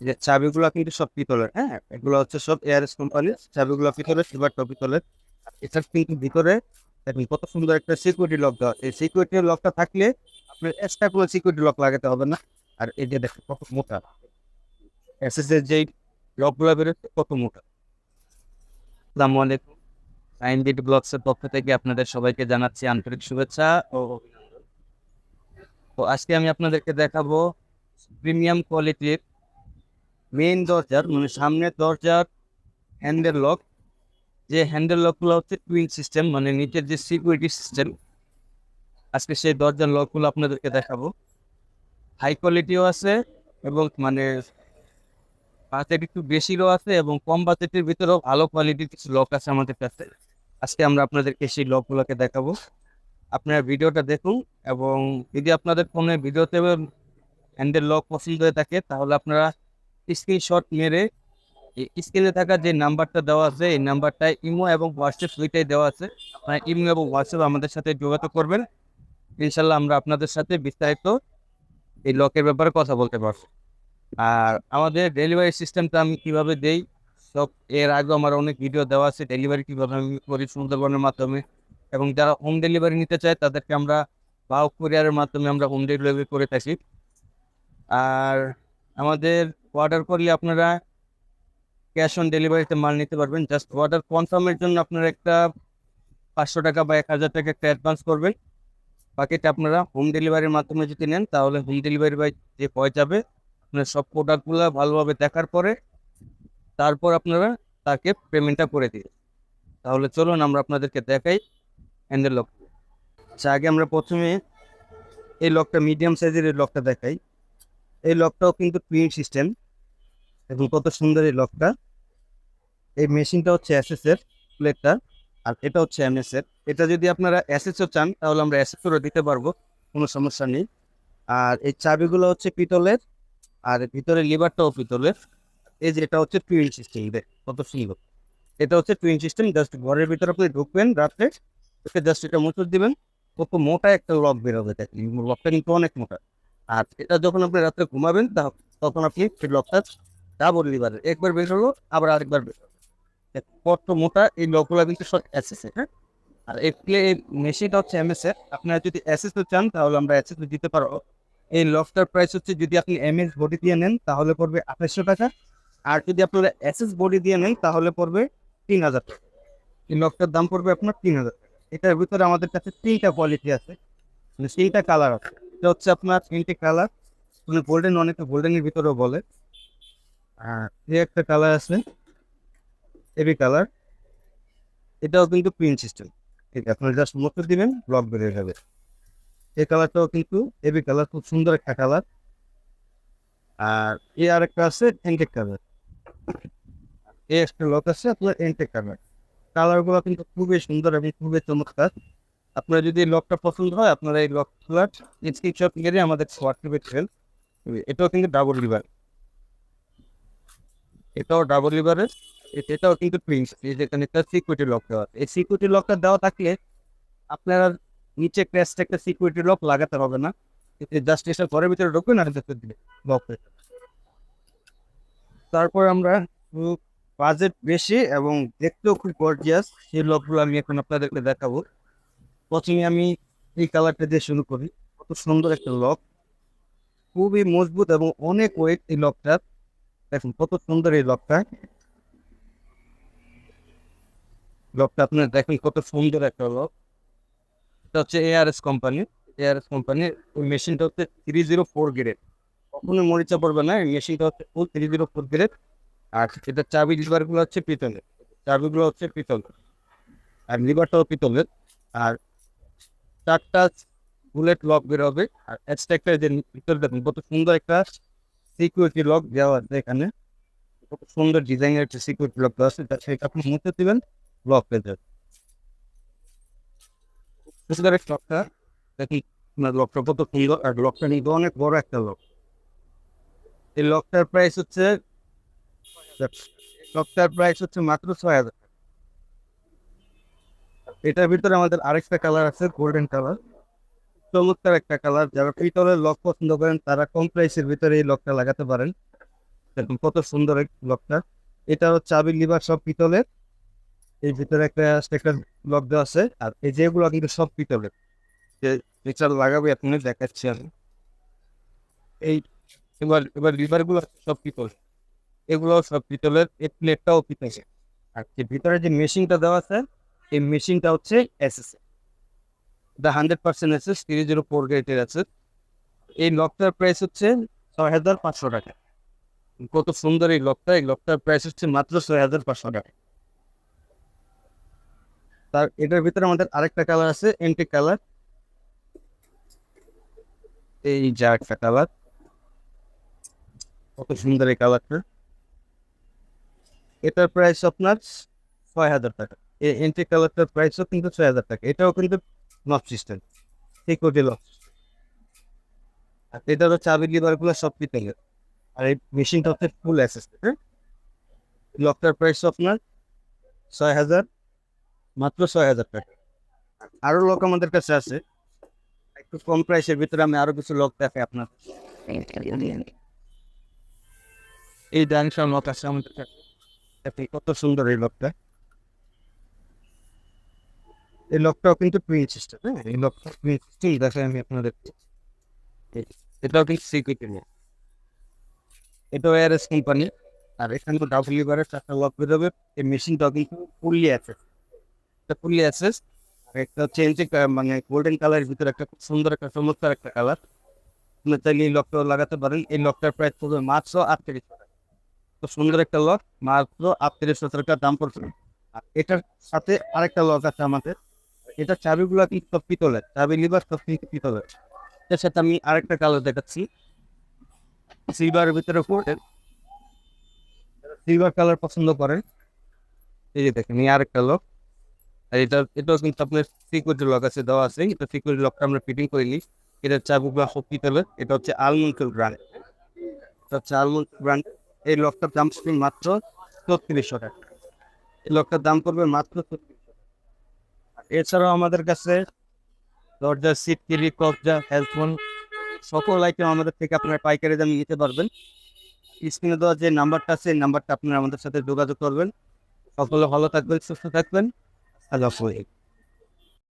যে চাবিগুলো কিন্তু সব পিতলের হ্যাঁ? এগুলো হচ্ছে সব এয়ারএস কোম্পানির চাবিগুলো পিতলের সিলভারটা পিতলের। এটার কিন্তু ভিতরে কত সুন্দর একটা সিকিউরিটি লক দেওয়া। এই সিকিউরিটি লকটা থাকলে আপনার এক্সট্রা কোনো সিকিউরিটি লক লাগাতে হবে না। আর এই যে দেখেন, কত মোটা। এসএস এর যেই লকগুলো বেরোচ্ছে, কত মোটা। আসসালামু আলাইকুম। সাইন বিট ব্লগসের পক্ষ থেকে আপনাদের সবাইকে জানাচ্ছি আন্তরিক শুভেচ্ছা ও তো আজকে আমি আপনাদেরকে দেখাবো প্রিমিয়াম কোয়ালিটির মেইন দরজার মানে সামনের দরজার হ্যান্ডেল লক যে হ্যান্ডেল লকগুলো হচ্ছে টুইন সিস্টেম মানে নিচের যে সিকিউরিটি সিস্টেম আজকে সেই দরজার লকগুলো আপনাদেরকে দেখাবো। হাই কোয়ালিটিও আছে এবং মানে বাজেট একটু বেশিরও আছে এবং কম বাজেটের ভিতরেও ভালো কোয়ালিটির কিছু লক আছে আমাদের কাছে। আজকে আমরা আপনাদেরকে সেই লকগুলোকে দেখাবো। আপনারা ভিডিওটা দেখুন এবং যদি আপনাদের ফোনে ভিডিওতে হ্যান্ডেল লক পছন্দ হয়ে থাকে, তাহলে আপনারা স্ক্রিনশট মেরে স্ক্রিনে থাকা যে নাম্বারটা দেওয়া আছে, এই নাম্বারটায় ইমো এবং হোয়াটসঅ্যাপ দুইটাই দেওয়া আছে। আপনারা ইমো এবং হোয়াটসঅ্যাপ আমাদের সাথে যোগাযোগ করবেন। ইনশাল্লাহ আমরা আপনাদের সাথে বিস্তারিত এই লকের ব্যাপারে কথা বলতে পারব। আর আমাদের ডেলিভারি সিস্টেমটা আমি কীভাবে দেই, সব এর আগে আমার অনেক ভিডিও দেওয়া আছে। ডেলিভারি কীভাবে আমি করি, সুন্দরবনের মাধ্যমে। এবং যারা হোম ডেলিভারি নিতে চায়, তাদেরকে আমরা বাহক কুরিয়ারের মাধ্যমে আমরা হোম ডেলিভারি করে থাকি। আর আমাদের অর্ডার করলে আপনারা ক্যাশ অন ডেলিভারিতে মাল নিতে পারবেন। জাস্ট অর্ডার কনফার্মের জন্য আপনারা একটা পাঁচশো টাকা বা এক হাজার টাকা একটা অ্যাডভান্স করবেন। বাকিটা আপনারা হোম ডেলিভারির মাধ্যমে যদি নেন, তাহলে হোম ডেলিভারি বাই যে পয় যাবে আপনার সব প্রোডাক্টগুলো ভালোভাবে দেখার পরে তারপর আপনারা তাকে পেমেন্টটা করে দিন তাহলে চলুন আমরা আপনাদেরকে দেখাই হ্যান্ডেল লক আচ্ছা আগে আমরা প্রথমে এই লকটা মিডিয়াম সাইজের এই লকটা দেখাই। এই লকটাও কিন্তু টুইন সিস্টেম এবং কত সুন্দর এই লকটা। এই মেশিনটা হচ্ছে এর প্লেটটা, আর এটা হচ্ছে এমএস এর এটা যদি আপনারা এসএসও চান, তাহলে আমরা এসএসও দিতে পারব, কোনো সমস্যা নেই। আর এই চাবিগুলো হচ্ছে পিতলের, আর ভিতরে লিভারটাও পিতলের। এই যে এটা হচ্ছে টুইন সিস্টেম কত সুন্দর। এটা হচ্ছে টুইন সিস্টেম জাস্ট ঘরের ভিতরে আপনি ঢুকবেন রাত্রে, ওকে জাস্ট এটা মুচুর দিবেন। কত মোটা একটা লক বেরোবে লকটা কিন্তু অনেক মোটা। আর এটা যখন আপনি রাত্রে ঘুমাবেন তখন আপনি সেই লকটা ডাবল লিভারের একবার বের হলো, আবার আরেকবার বের কত মোটা এই লকগুলো কিন্তু সব হ্যাঁ? আর এই মেশিনটা হচ্ছে এমএস এর আপনারা যদি এসএস চান, তাহলে আমরা এসএস দিতে পারব। এই লকটার প্রাইস হচ্ছে যদি আপনি এমএস বডি দিয়ে নেন, তাহলে পড়বে আঠাশশো টাকা। আর যদি আপনারা এসএস বডি দিয়ে নেন, তাহলে পড়বে তিন হাজার টাকা। এই লকটার দাম পড়বে আপনার তিন হাজার এটার ভিতরে আমাদের কাছে তিনটা কোয়ালিটি আছে। মানে তিনটা কালার আছে। এটা হচ্ছে আপনার তিনটে কালার মানে গোল্ডেন অনেকে গোল্ডেনের ভিতরেও বলে। আর এই একটা কালার আছে এবি কালার এটাও কিন্তু প্রিন্ট সিস্টেম এটা আপনার জাস্ট মোটর দিবেন ব্লক বেরিয়ে যাবে। এই কালারটাও কিন্তু এবি কালার খুব সুন্দর একটা কালার আর এ আর একটা আছে এনটেক কালার এ একটা লক আছে আপনার এনটেক কালার কালারগুলো কিন্তু খুবই সুন্দর এবং খুবই চমৎকার। আপনার যদি লকটা পছন্দ হয়, আপনারা এই লক ফ্ল্যাট স্ক্রিনশট নিয়ে আমাদের হোয়াটসঅ্যাপে দিবেন। এটাও কিন্তু ডাবল লিভার এটাও ডাবল লিভারের এটাও কিন্তু প্রিন্স যেখানে একটা সিকিউরিটি লক দেওয়া এই সিকিউরিটি লকটা দেওয়া থাকলে আপনার নিচে ক্র্যাশটা একটা সিকিউরিটি লক লাগাতে হবে না। জাস্ট এসে ঘরের ভিতরে আর দেখতে দিবে লক তারপর আমরা বাজেট বেশি এবং দেখতেও খুব গর্জিয়াস সেই লকগুলো আমি এখন আপনাদেরকে দেখাবো। প্রথমে আমি এই কালারটা দিয়ে শুরু করি। কত সুন্দর একটা লক খুবই মজবুত এবং অনেক ওয়েট এই লকটা দেখুন কত সুন্দর এই লকটা। লকটা আপনার দেখেন কত সুন্দর একটা লক। এটা হচ্ছে এআরএস কোম্পানি এআরএস কোম্পানির ওই মেশিনটা হচ্ছে থ্রি জিরো ফোর গ্রেড কখনো মরিচা পড়বে না, এই মেশিনটা হচ্ছে full three zero four grade আর এটা চাবি লিভারগুলো হচ্ছে পিতলের, চাবিগুলো হচ্ছে পিতল আর লিভারটাও পিতলের। আর চারটা বুলেট লক বেরোবে আর এক্সট্রা একটা যে ভিতরে দেখুন কত সুন্দর একটা সিকিউরিটি লক দেওয়া আছে এখানে। কত সুন্দর ডিজাইনের একটা সিকিউরিটি লক দেওয়া আছে। সেটা আপনি মুছে দিবেন লক পেয়ে যাবে। সুন্দর একটা লকটা দেখি লকটা কত সুন্দর। আর লকটা নিয়ে অনেক বড় একটা লক এই লকটার প্রাইস হচ্ছে লকটার প্রাইস হচ্ছে মাত্র ছয় হাজার। এটার ভিতরে আমাদের আরেকটা কালার আছে গোল্ডেন কালার চমৎকার একটা কালার যারা পিতলের লক পছন্দ করেন, তারা কম প্রাইসের ভিতরে এই লকটা লাগাতে পারেন। দেখুন, কত সুন্দর লকটা এটা হচ্ছে চাবি লিভার, সব পিতলের। এই ভিতরে একটা স্টেকার লক দেওয়া আছে। আর এই যেগুলো কিন্তু সব পিতলের। যে এটা লাগাবে আপনি দেখাচ্ছি আমি। এই এবার এবার লিভারগুলো সব পিতল। এগুলো সব পিতলের এই প্লেটটাও পিতলের। আর যে ভিতরে যে মেশিনটা দেওয়া আছে, এই মেশিনটা হচ্ছে SS the hundred percent SS three zero four গ্রেটের আছে এই লকটার প্রাইস হচ্ছে ছয় হাজার পাঁচশো টাকা। কত সুন্দর এই লকটা, এই লকটার প্রাইস হচ্ছে মাত্র ছয় হাজার পাঁচশো টাকা। তার, এটার ভিতরে আমাদের আরেকটা কালার আছে এন্টিক কালার এই যা একটা কালার কত সুন্দর এই কালারটা এটার প্রাইস আপনার ছয় হাজার টাকা। এই এন্ট্রি কালারটার প্রাইসও কিন্তু ছয় হাজার টাকা। এটাও কিন্তু নব সিস্টেম ঠিক সিকিউরিটি লক এটা হচ্ছে চাবি লিভারগুলো সব পিতলের আর এই মেশিনটা হচ্ছে ফুল অ্যাসেস হ্যাঁ? লকটার প্রাইস আপনার ছয় হাজার, মাত্র ছয় হাজার টাকা। আরও লক আমাদের কাছে আছে। একটু কম প্রাইসের ভিতরে আমি আরও কিছু লক দেখাই আপনার। এই ডান্সার লক আছে আমাদের কাছে। কত সুন্দর এই লকটা এই লকটাও কিন্তু প্রিন্ট সিস্টেম হ্যাঁ? এই লকটা প্রিন্ট সিস্টেম দেখাই আমি আপনাদের এটাও কিন্তু সিকিউরিটি নিয়ে এটাও এআরএস কোম্পানি আর এখানে ডাবল লিভারের চারটা লক বেরোবে এই মেশিনটাও কিন্তু ফুললি আছে এটা ফুললি আছে একটা হচ্ছে মানে গোল্ডেন কালারের ভিতরে একটা সুন্দর একটা চমৎকার একটা কালার আপনি চাইলে এই লকটাও লাগাতে পারেন। এই লকটার প্রাইস পড়বে মাত্র আটত্রিশ খুব সুন্দর একটা লক মাত্র আটত্রিশ টাকা দাম পড়ছে। আর এটার সাথে আরেকটা লক আছে আমাদের। এটা চাবিগুলো সব পিতলের? চাবি লিভার সব পিতলের। এর সাথে আমি আরেকটা কালার দেখাচ্ছি। সিলভারের ভিতরে পড়ে সিলভার কালার পছন্দ করেন। এই যে দেখেন, এই আরেকটা লক আর এটা এটাও কিন্তু আপনার সিকিউরিটি লক আছে, দেওয়া আছে। এটা সিকিউরিটি লকটা আমরা ফিটিং করে নিই। এটার চাবিগুলো সব পিতলের। এটা হচ্ছে আলমন্ডের ব্র্যান্ড এটা হচ্ছে আলমন্ড ব্র্যান্ড এই লকটার দাম মাত্র ছত্রিশশো টাকা। এই লকটার দাম পড়বে মাত্র এছাড়াও আমাদের কাছে দরজা সিট টিভি কবজা হেলফোন সকল আইটেম আমাদের থেকে আপনার পাইকারি দামে নিতে পারবেন। স্ক্রিনে দেওয়া যে নাম্বারটা আছে, এই নাম্বারটা আপনারা আমাদের সাথে যোগাযোগ করবেন। সকলে ভালো থাকবেন, সুস্থ থাকবেন। আল্লাহ হাফেজ।